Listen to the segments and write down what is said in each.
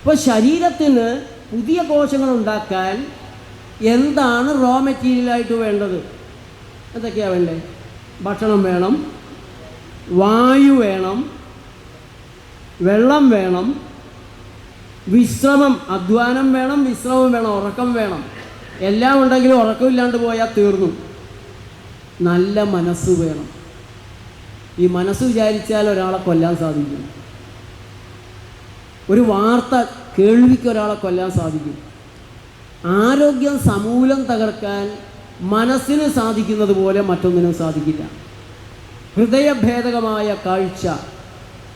അപ്പോൾ ശരീരത്തിന് പുതിയ കോശങ്ങൾ ഉണ്ടാക്കാൻ എന്താണ് റോ മെറ്റീരിയലായിട്ട് വേണ്ടത്? എന്തൊക്കെയാണ് വേണ്ടേ? ഭക്ഷണം വേണം വായു വേണം വെള്ളം വേണം വിശ്രമം അധ്വാനം വേണം വിശ്രമം വേണം ഉറക്കം വേണം. എല്ലാം ഉണ്ടെങ്കിലും ഉറക്കമില്ലാണ്ട് പോയാൽ തീർന്നു. നല്ല മനസ്സ് വേണം. ഈ മനസ്സ് വിചാരിച്ചാൽ ഒരാളെ കൊല്ലാൻ സാധിക്കും. ഒരു വാർത്ത കേൾവിക്ക് ഒരാളെ കൊല്ലാൻ സാധിക്കും. ആരോഗ്യം സമൂലം തകർക്കാൻ മനസ്സിന് സാധിക്കുന്നത് പോലെ മറ്റൊന്നിനും സാധിക്കില്ല. ഹൃദയഭേദകമായ കാഴ്ച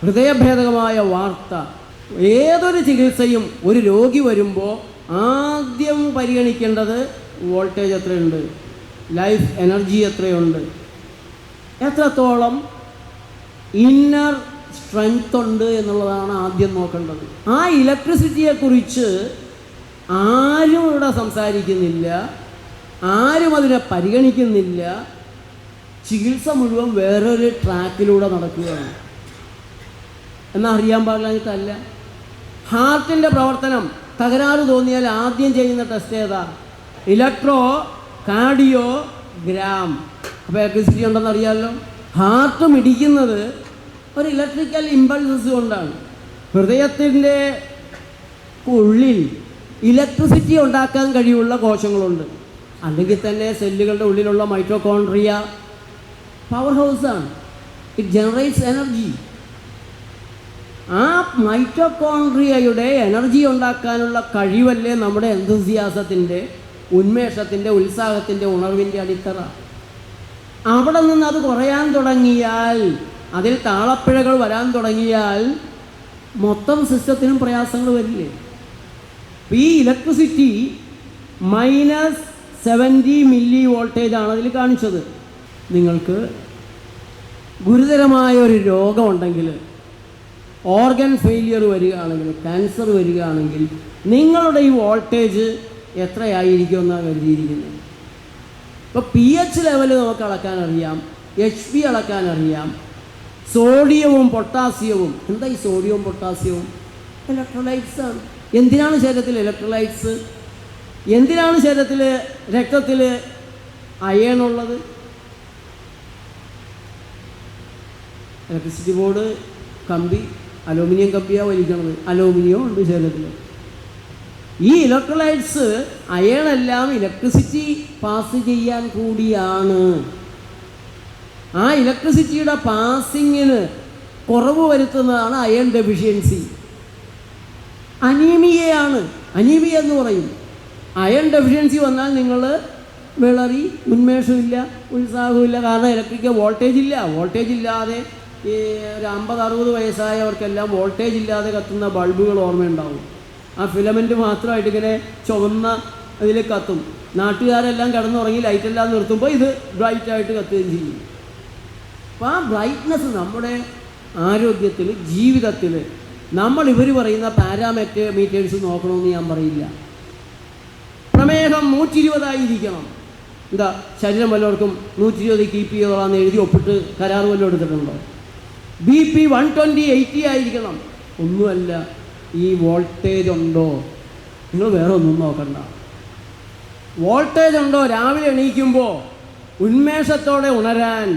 ഹൃദയഭേദകമായ വാർത്ത ഏതൊരു ചികിത്സയും ഒരു രോഗി വരുമ്പോൾ ആദ്യം പരിഗണിക്കേണ്ടത് വോൾട്ടേജ് എത്രയുണ്ട് ലൈഫ് എനർജി എത്രയുണ്ട്. എത്രത്തോളം ഇന്നർ സ്ട്രെങ്ത് ഉണ്ട് എന്നുള്ളതാണ് ആദ്യം നോക്കേണ്ടത്. ആ ഇലക്ട്രിസിറ്റിയെക്കുറിച്ച് ആരും ഇവിടെ സംസാരിക്കുന്നില്ല ആരും അതിനെ പരിഗണിക്കുന്നില്ല. ചികിത്സ മുഴുവൻ വേറൊരു ട്രാക്കിലൂടെ നടക്കുകയാണ്. എന്നാൽ അറിയാൻ പാടില്ലാഞ്ഞിട്ടല്ല. ഹാർട്ടിന്റെ പ്രവർത്തനം തകരാറ് തോന്നിയാൽ ആദ്യം ചെയ്യുന്ന ടെസ്റ്റ് ഏതാ? ഇലക്ട്രോ കാർഡിയോ ഗ്രാം അപ്പോൾ ഇലക്ട്രിസിറ്റി ഉണ്ടെന്ന് അറിയാമല്ലോ ഹാർട്ട് മിടിക്കുന്നത് ഒരു ഇലക്ട്രിക്കൽ ഇമ്പൾസസ് കൊണ്ടാണ്. ഹൃദയത്തിന്റെ ഉള്ളിൽ ഇലക്ട്രിസിറ്റി ഉണ്ടാക്കാൻ കഴിവുള്ള കോശങ്ങളുണ്ട്. അല്ലെങ്കിൽ തന്നെ സെല്ലുകളുടെ ഉള്ളിലുള്ള മൈറ്റോകോൺട്രിയ പവർ ഹൗസാണ് ഇറ്റ് ജനറേറ്റ്സ് എനർജി ആ മൈറ്റോകോൺട്രിയയുടെ എനർജി ഉണ്ടാക്കാനുള്ള കഴിവല്ലേ നമ്മുടെ എന്തസിയാസത്തിന്റെ ഉന്മേഷത്തിന്റെ ഉത്സാഹത്തിന്റെ ഉണർവിന്റെ അടിത്തറ. അവിടെ നിന്ന് അത് കുറയാൻ തുടങ്ങിയാൽ അതിൽ താളപ്പിഴകൾ വരാൻ തുടങ്ങിയാൽ മൊത്തം സിസ്റ്റത്തിനും പ്രയാസങ്ങൾ വരില്ലേ? ഈ electricity minus seventy milli voltage ആണ് അതിൽ കാണിച്ചത്. നിങ്ങൾക്ക് ഗുരുതരമായ ഒരു രോഗമുണ്ടെങ്കിൽ ഓർഗൻ ഫെയിലിയർ വരികയാണെങ്കിൽ ക്യാൻസർ വരികയാണെങ്കിൽ നിങ്ങളുടെ ഈ വോൾട്ടേജ് എത്രയായിരിക്കും എന്നാണ് കരുതിയിരിക്കുന്നത്. ഇപ്പോൾ പി എച്ച് ലെവൽ നമുക്ക് അളക്കാൻ അറിയാം എച്ച് പി അളക്കാൻ അറിയാം സോഡിയവും പൊട്ടാസ്യവും. എന്താ ഈ സോഡിയവും പൊട്ടാസ്യവും? ഇലക്ട്രോലൈറ്റ്സ് ആണ്. എന്തിനാണ് ശരീരത്തിൽ ഇലക്ട്രോലൈറ്റ്സ് എന്തിനാണ് ശരീരത്തിൽ രക്തത്തിൽ അയണുള്ളത് ഉള്ളത്? ഇലക്ട്രിസിറ്റി ബോർഡ് കമ്പി അലൂമിനിയം കമ്പിയാണ് വലിക്കണത്. അലൂമിനിയം ഉണ്ട് ശരീരത്തിൽ ഈ ഇലക്ട്രോലൈറ്റ്സ് അയണെല്ലാം ഇലക്ട്രിസിറ്റി പാസ് ചെയ്യാൻ കൂടിയാണ്. ആ ഇലക്ട്രിസിറ്റിയുടെ പാസിങ്ങിന് കുറവ് വരുത്തുന്നതാണ് അയൺ ഡെഫിഷ്യൻസി അനീമിയയാണ്. അനീമിയ എന്ന് പറയും. അയൺ ഡെഫിഷ്യൻസി വന്നാൽ നിങ്ങൾ വിളറി ഉന്മേഷമില്ല ഉത്സാഹമില്ല. കാരണം ഇലക്ട്രിക്ക് വോൾട്ടേജ് ഇല്ല. വോൾട്ടേജ് ഇല്ലാതെ ഈ ഒരു അമ്പത് അറുപത് വയസ്സായവർക്കെല്ലാം വോൾട്ടേജ് ഇല്ലാതെ കത്തുന്ന ബൾബുകൾ ഓർമ്മയുണ്ടാവും. ആ ഫിലമെന്റ് മാത്രമായിട്ട് ഇങ്ങനെ ചുവന്ന ഇതിൽ കത്തും. നാട്ടുകാരെല്ലാം കിടന്നുറങ്ങി ലൈറ്റെല്ലാം നിർത്തുമ്പോൾ ഇത് ബ്രൈറ്റായിട്ട് കത്തുകയും ചെയ്യും. അപ്പോൾ ആ ബ്രൈറ്റ്നസ് നമ്മുടെ ആരോഗ്യത്തിൽ ജീവിതത്തിൽ നമ്മൾ ഇവർ പറയുന്ന പാരാമെറ്റ് മീറ്റേഴ്സ് നോക്കണമെന്ന് ഞാൻ പറയില്ല. പ്രമേഹം നൂറ്റി ഇരുപതായിരിക്കണം എന്താ ശരീരം വല്ലവർക്കും നൂറ്റി ഇരുപത് കീപ്പ് ചെയ്തോളാന്ന് എഴുതി ഒപ്പിട്ട് കരാർ വല്ലതും എടുത്തിട്ടുണ്ടോ? B P one twenty eighty ആയിരിക്കണം. ഒന്നുമല്ല ഈ വോൾട്ടേജ് ഉണ്ടോ? നിങ്ങൾ വേറെ ഒന്നും നോക്കണ്ട. വോൾട്ടേജ് ഉണ്ടോ? രാവിലെ എണീക്കുമ്പോൾ ഉന്മേഷത്തോടെ ഉണരാൻ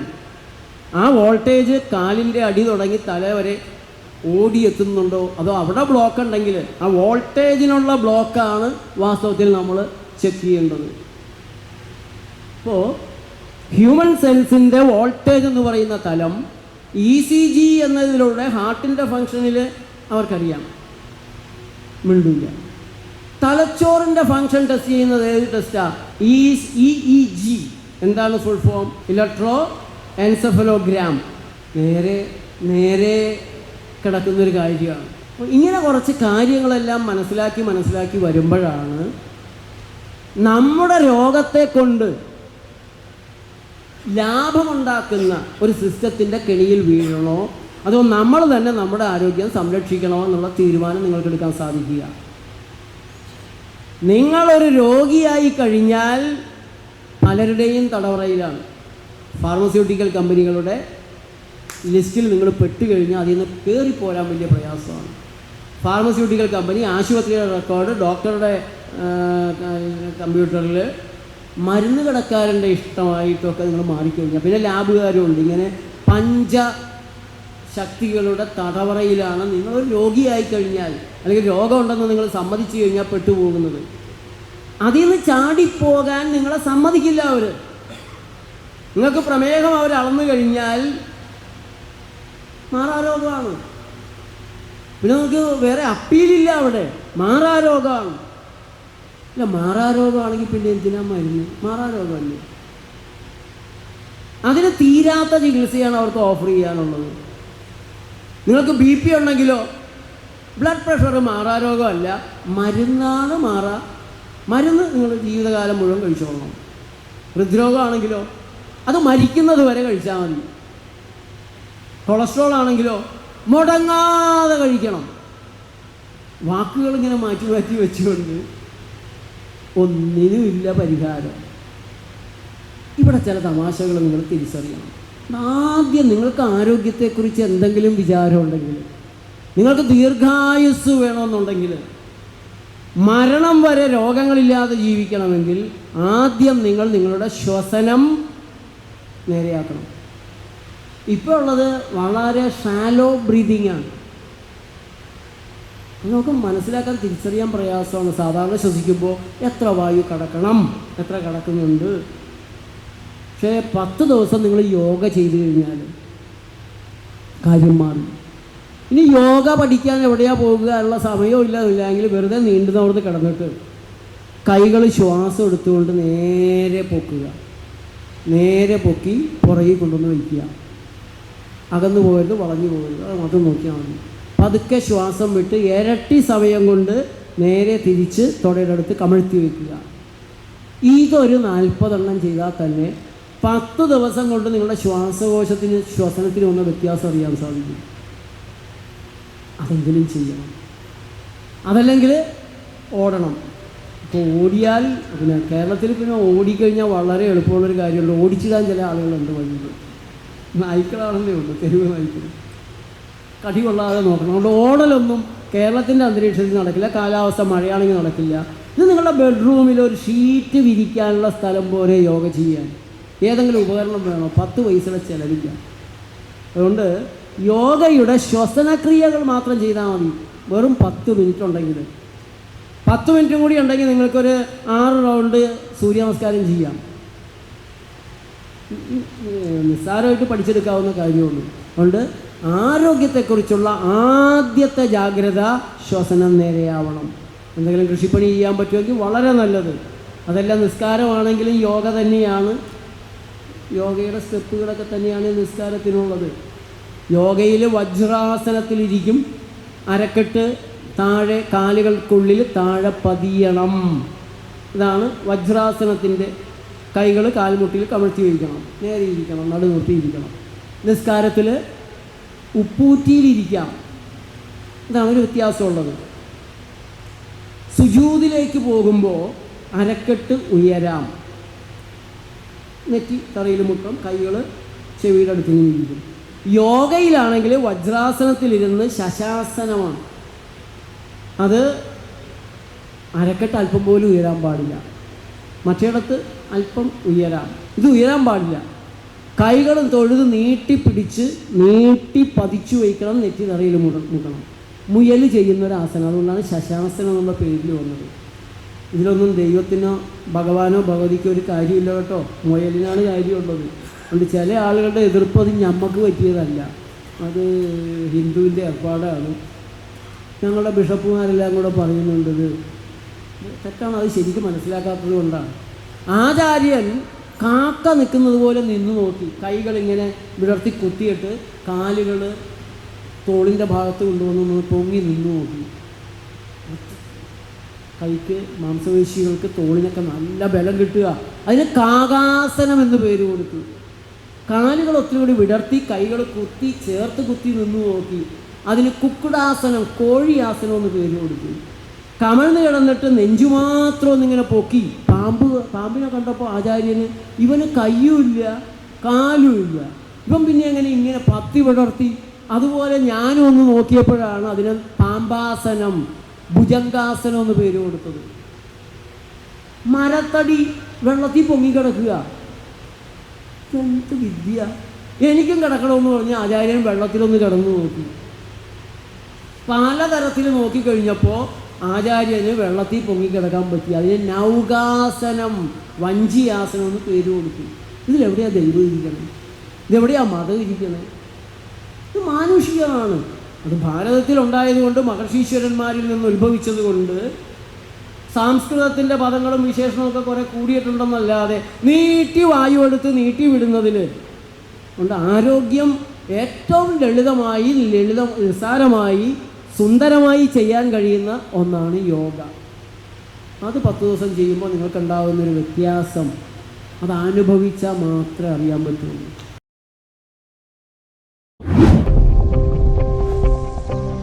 ആ വോൾട്ടേജ് കാലിന്റെ അടി തുടങ്ങി തല വരെ ഓടിയെത്തുന്നുണ്ടോ? അതോ അവിടെ ബ്ലോക്ക് ഉണ്ടെങ്കിൽ ആ വോൾട്ടേജിനുള്ള ബ്ലോക്കാണ് വാസ്തവത്തിൽ നമ്മൾ ചെക്ക് ചെയ്യേണ്ടത്. അപ്പോൾ ഹ്യൂമൻ സെൽസിന്റെ വോൾട്ടേജ് എന്ന് പറയുന്ന തലം ഇ സി ജി എന്നതിലൂടെ ഹാർട്ടിന്റെ ഫങ്ഷനിൽ അവർക്കറിയാം. മിണ്ടില്ല തലച്ചോറിന്റെ ഫങ്ഷൻ ടെസ്റ്റ് ചെയ്യുന്നത് ഏത് ടെസ്റ്റാണ് ഇ ഇ ജി എന്താണ് ഫുൾ ഫോം ഇലക്ട്രോ എൻസെഫലോഗ്രാം. നേരെ നേരെ കിടക്കുന്നൊരു കാര്യമാണ്. ഇങ്ങനെ കുറച്ച് കാര്യങ്ങളെല്ലാം മനസ്സിലാക്കി മനസ്സിലാക്കി വരുമ്പോഴാണ് നമ്മുടെ രോഗത്തെ കൊണ്ട് ലാഭമുണ്ടാക്കുന്ന ഒരു സിസ്റ്റത്തിന്റെ കെണിയിൽ വീഴണോ? അതോ നമ്മൾ തന്നെ നമ്മുടെ ആരോഗ്യം സംരക്ഷിക്കണോ എന്നുള്ള തീരുമാനം നിങ്ങൾക്ക് എടുക്കാൻ സാധിക്കുക. നിങ്ങളൊരു രോഗിയായി കഴിഞ്ഞാൽ പലരുടെയും തടവറയിലാണ്. ഫാർമസ്യൂട്ടിക്കൽ കമ്പനികളുടെ ലിസ്റ്റിൽ നിങ്ങൾ പെട്ടുകഴിഞ്ഞാൽ അതിൽ നിന്ന് കയറിപ്പോരാൻ വലിയ പ്രയാസമാണ്. ഫാർമസ്യൂട്ടിക്കൽ കമ്പനി ആശുപത്രിയുടെ റെക്കോർഡ് ഡോക്ടറുടെ കമ്പ്യൂട്ടറിൽ മരുന്ന് കടക്കാരന്റെ ഇഷ്ടമായിട്ടൊക്കെ നിങ്ങൾ മാറിക്കഴിഞ്ഞാൽ പിന്നെ ലാബുകാരും ഉണ്ട്. ഇങ്ങനെ പഞ്ച ശക്തികളുടെ തടവറയിലാണ് നിങ്ങൾ രോഗിയായി കഴിഞ്ഞാൽ അല്ലെങ്കിൽ രോഗമുണ്ടെന്ന് നിങ്ങൾ സമ്മതിച്ചു കഴിഞ്ഞാൽ പെട്ടുപോകുന്നത്. അതിൽ നിന്ന് ചാടിപ്പോകാൻ നിങ്ങളെ സമ്മതിക്കില്ല അവർ നിങ്ങൾക്ക് പ്രമേഹം അവർ അളന്നു കഴിഞ്ഞാൽ മാറാരോഗമാണ്. പിന്നെ നിങ്ങൾക്ക് വേറെ അപ്പീലില്ല അവിടെ. മാറാരോഗമാണ്. ഇല്ല മാറാരോഗമാണെങ്കിൽ പിന്നെ എന്തിനാ മരുന്ന്? മാറാരോഗമല്ലേ? അതിന് തീരാത്ത ചികിത്സയാണ് അവർക്ക് ഓഫർ ചെയ്യാനുള്ളത്. നിങ്ങൾക്ക് ബി പി ഉണ്ടെങ്കിലോ ബ്ലഡ് പ്രഷർ മാറാരോഗമല്ല. മരുന്നാണ് മാറാ. മരുന്ന് നിങ്ങൾ ജീവിതകാലം മുഴുവൻ കഴിച്ചോളണം. ഹൃദ്രോഗമാണെങ്കിലോ അത് മരിക്കുന്നത് വരെ കഴിച്ചാൽ മതി. കൊളസ്ട്രോൾ ആണെങ്കിലോ മുടങ്ങാതെ കഴിക്കണം. വാക്കുകൾ ഇങ്ങനെ മാറ്റി മാറ്റി വെച്ചുകൊണ്ട് ഒന്നിനുമില്ല പരിഹാരം. ഇവിടെ ചില തമാശകൾ നിങ്ങൾ തിരിച്ചറിയണം. ആദ്യം നിങ്ങൾക്ക് ആരോഗ്യത്തെക്കുറിച്ച് എന്തെങ്കിലും വിചാരമുണ്ടെങ്കിൽ നിങ്ങൾക്ക് ദീർഘായുസ് വേണമെന്നുണ്ടെങ്കിൽ മരണം വരെ രോഗങ്ങളില്ലാതെ ജീവിക്കണമെങ്കിൽ ആദ്യം നിങ്ങൾ നിങ്ങളുടെ ശ്വസനം നേരെയാക്കണം ഇപ്പോൾ ഉള്ളത് വളരെ ഷാലോ ബ്രീതിങ് ആണ്. നമുക്ക് മനസ്സിലാക്കാൻ തിരിച്ചറിയാൻ പ്രയാസമാണ്. സാധാരണ ശ്വസിക്കുമ്പോൾ എത്ര വായു കടക്കണം? എത്ര കടക്കുന്നുണ്ട്? പക്ഷേ പത്ത് ദിവസം നിങ്ങൾ യോഗ ചെയ്തു കഴിഞ്ഞാൽ കാര്യം മാറി. ഇനി യോഗ പഠിക്കാൻ എവിടെയാണ് പോകുക? ഉള്ള സമയവും ഇല്ല ഇല്ലെങ്കിൽ വെറുതെ നീണ്ടുന്നവർന്ന് കിടന്നിട്ട് കൈകൾ ശ്വാസം എടുത്തുകൊണ്ട് നേരെ പൊക്കുക. നേരെ പൊക്കി പുറകിൽ കൊണ്ടുവന്ന് വയ്ക്കുക. അകന്നു പോകരുത് വളഞ്ഞു പോകരുത്. അത് മാത്രം നോക്കിയാൽ മതി. പതുക്കെ ശ്വാസം വിട്ട് ഇരട്ടി സമയം കൊണ്ട് നേരെ തിരിച്ച് തുടയുടെ അടുത്ത് കമഴ്ത്തി വയ്ക്കുക. ഇതൊരു നാൽപ്പതെണ്ണം ചെയ്താൽ തന്നെ പത്ത് ദിവസം കൊണ്ട് നിങ്ങളുടെ ശ്വാസകോശത്തിന് ശ്വസനത്തിന് വന്ന വ്യത്യാസം അറിയാൻ സാധിക്കും. അതെങ്കിലും ചെയ്യണം. അതല്ലെങ്കിൽ ഓടണം. ഇപ്പോൾ ഓടിയാൽ പിന്നെ കേരളത്തിൽ പിന്നെ ഓടിക്കഴിഞ്ഞാൽ വളരെ എളുപ്പമുള്ളൊരു കാര്യമുണ്ട്. ഓടിച്ചിടാൻ ചില ആളുകളുണ്ട് വഴിയിൽ. നായ്ക്കളാണെന്നേ ഉള്ളൂ തെരുവ് നായ്ക്കൾ കടി കൊള്ളാതെ നോക്കണം. അതുകൊണ്ട് ഓടലൊന്നും കേരളത്തിന്റെ അന്തരീക്ഷത്തിൽ നടക്കില്ല. കാലാവസ്ഥ മഴയാണെങ്കിൽ നടക്കില്ല. ഇത് നിങ്ങളുടെ ബെഡ്റൂമിൽ ഒരു ഷീറ്റ് വിരിക്കാനുള്ള സ്ഥലം പോലെ യോഗ ചെയ്യാൻ. ഏതെങ്കിലും ഉപകരണം വേണോ? പത്ത് പൈസയുടെ ചിലവില്ല. അതുകൊണ്ട് യോഗയുടെ ശ്വസനക്രിയകൾ മാത്രം ചെയ്താൽ മതി. വെറും പത്ത് മിനിറ്റ് ഉണ്ടെങ്കിൽ. പത്ത് മിനിറ്റും കൂടി ഉണ്ടെങ്കിൽ നിങ്ങൾക്കൊരു ആറ് റൗണ്ട് സൂര്യ നമസ്കാരം ചെയ്യാം നിസ്സാരമായിട്ട് പഠിച്ചെടുക്കാവുന്ന കാര്യമുള്ളൂ. അതുകൊണ്ട് ആരോഗ്യത്തെക്കുറിച്ചുള്ള ആദ്യത്തെ ജാഗ്രത ശ്വസനം നേരെയാവണം. എന്തെങ്കിലും കൃഷിപ്പണി ചെയ്യാൻ പറ്റുമെങ്കിൽ വളരെ നല്ലത്. അതെല്ലാം നിസ്കാരമാണെങ്കിലും യോഗ തന്നെയാണ്. യോഗയുടെ സ്റ്റെപ്പുകളൊക്കെ തന്നെയാണ് നിസ്കാരത്തിനുള്ളത്. യോഗയിൽ വജ്രാസനത്തിലിരിക്കും. അരക്കെട്ട് താഴെ കാലുകൾക്കുള്ളിൽ താഴെ പതിയണം. ഇതാണ് വജ്രാസനത്തിന്റെ കൈകൾ കാൽമുട്ടിയിൽ കമഴ്ത്തി വയ്ക്കണം നേരെ ഇരിക്കണം നടു നിർത്തിയിരിക്കണം നിസ്കാരത്തിൽ ഉപ്പൂറ്റിയിലിരിക്കാം. ഇതാണ് ഒരു വ്യത്യാസമുള്ളത്. സുജൂതിലേക്ക് പോകുമ്പോൾ അരക്കെട്ട് ഉയരാം. നെറ്റി തറയിൽ മുട്ടം കൈകൾ ചെവിയുടെ അടുത്ത് നിന്നിരിക്കും യോഗയിലാണെങ്കിൽ വജ്രാസനത്തിലിരുന്ന് ശശാസനമാണ്. അത് അരക്കെട്ട് അല്പം പോലും ഉയരാൻ പാടില്ല. മറ്റേടത്ത് അല്പം ഉയരാം. ഇത് ഉയരാൻ പാടില്ല. കൈകളും തൊഴുത് നീട്ടിപ്പിടിച്ച് നീട്ടി പതിച്ചു വയ്ക്കണം നെറ്റി നിറയിൽ മുട മുട്ടണം മുയൽ ചെയ്യുന്ന ഒരു ആസനം. അതുകൊണ്ടാണ് ശശാസനം എന്നുള്ള പേരിൽ വന്നത്. ഇതിലൊന്നും ദൈവത്തിനോ ഭഗവാനോ ഭഗവതിക്കോ ഒരു കാര്യമില്ല കേട്ടോ. മുയലിനാണ് കാര്യമുള്ളത്. അതുകൊണ്ട് ചില ആളുകളുടെ എതിർപ്പ് അത് ഞമ്മക്ക് പറ്റിയതല്ല. അത് ഹിന്ദുവിന്റെ ഏർപ്പാടാണ്. ഞങ്ങളുടെ ബിഷപ്പുമാരെല്ലാം കൂടെ പറയുന്നുണ്ട് തെറ്റാണ്? അത് ശരിക്കും മനസ്സിലാക്കാത്തത് കൊണ്ടാണ്. ആചാര്യൻ കാക്ക നിൽക്കുന്നത് പോലെ നിന്നു നോക്കി. കൈകളിങ്ങനെ വിടർത്തി കുത്തിയിട്ട് കാലുകൾ തോളിന്റെ ഭാഗത്ത് കൊണ്ടുവന്ന് പൊങ്ങി നിന്നു നോക്കി. കൈക്ക് മാംസപേശികൾക്ക് തോളിനൊക്കെ നല്ല ബലം കിട്ടുക. അതിന് കാകാസനം എന്ന് പേര് കൊടുത്തു. കാലുകൾ ഒത്തിരി കൂടി വിടർത്തി കൈകൾ കുത്തി ചേർത്ത് കുത്തി നിന്നു നോക്കി. അതിന് കുക്കുടാസനം കോഴിയാസനം എന്ന് പേര് കൊടുത്തു. കമഴ്ന്ന് കിടന്നിട്ട് നെഞ്ചുമാത്രം ഒന്നിങ്ങനെ പൊക്കി. പാമ്പ് പാമ്പിനെ കണ്ടപ്പോൾ ആചാര്യന് ഇവന് കയ്യുമില്ല കാലുമില്ല ഇവൻ പിന്നെ എങ്ങനെ ഇങ്ങനെ പത്തി വിടർത്തി. അതുപോലെ ഞാനും ഒന്ന് നോക്കിയപ്പോഴാണ് അതിന് പാമ്പാസനം ഭുജങ്കാസനം എന്ന് പേര് കൊടുത്തത്. മരത്തടി വെള്ളത്തിൽ പൊങ്ങിക്കിടക്കുക എന്ത് വിദ്യ? എനിക്കും കിടക്കണമെന്ന് പറഞ്ഞ് ആചാര്യൻ വെള്ളത്തിലൊന്ന് കിടന്നു നോക്കി. പലതരത്തിൽ നോക്കിക്കഴിഞ്ഞപ്പോൾ ആചാര്യന് വെള്ളത്തിൽ പൊങ്ങിക്കിടക്കാൻ പറ്റി. അതിന് നൗകാസനം വഞ്ചിയാസനം എന്ന് പേര് കൊടുത്തു. ഇതിലെവിടെയാ ദൈവം ഇരിക്കണം? ഇതെവിടെയാ മതം ഇരിക്കണം? ഇത് മാനുഷികമാണ്. അത് ഭാരതത്തിൽ ഉണ്ടായതുകൊണ്ട് മഹർഷീശ്വരന്മാരിൽ നിന്ന് ഉത്ഭവിച്ചത് കൊണ്ട് സാംസ്കൃതത്തിന്റെ പദങ്ങളും വിശേഷണമൊക്കെ കുറെ കൂടിയിട്ടുണ്ടെന്നല്ലാതെ നീട്ടി വായു എടുത്ത് നീട്ടി വിടുന്നതിൽ കൊണ്ട് ആരോഗ്യം ഏറ്റവും ലളിതമായി ലളിതം നിസ്സാരമായി സുന്ദരമായി ചെയ്യാൻ കഴിയുന്ന ഒന്നാണ് യോഗ. അത് പത്ത് ദിവസം ചെയ്യുമ്പോൾ നിങ്ങൾക്കുണ്ടാകുന്നൊരു വ്യത്യാസം. അത് അനുഭവിച്ചാൽ മാത്രമേ അറിയാൻ പറ്റുള്ളൂ.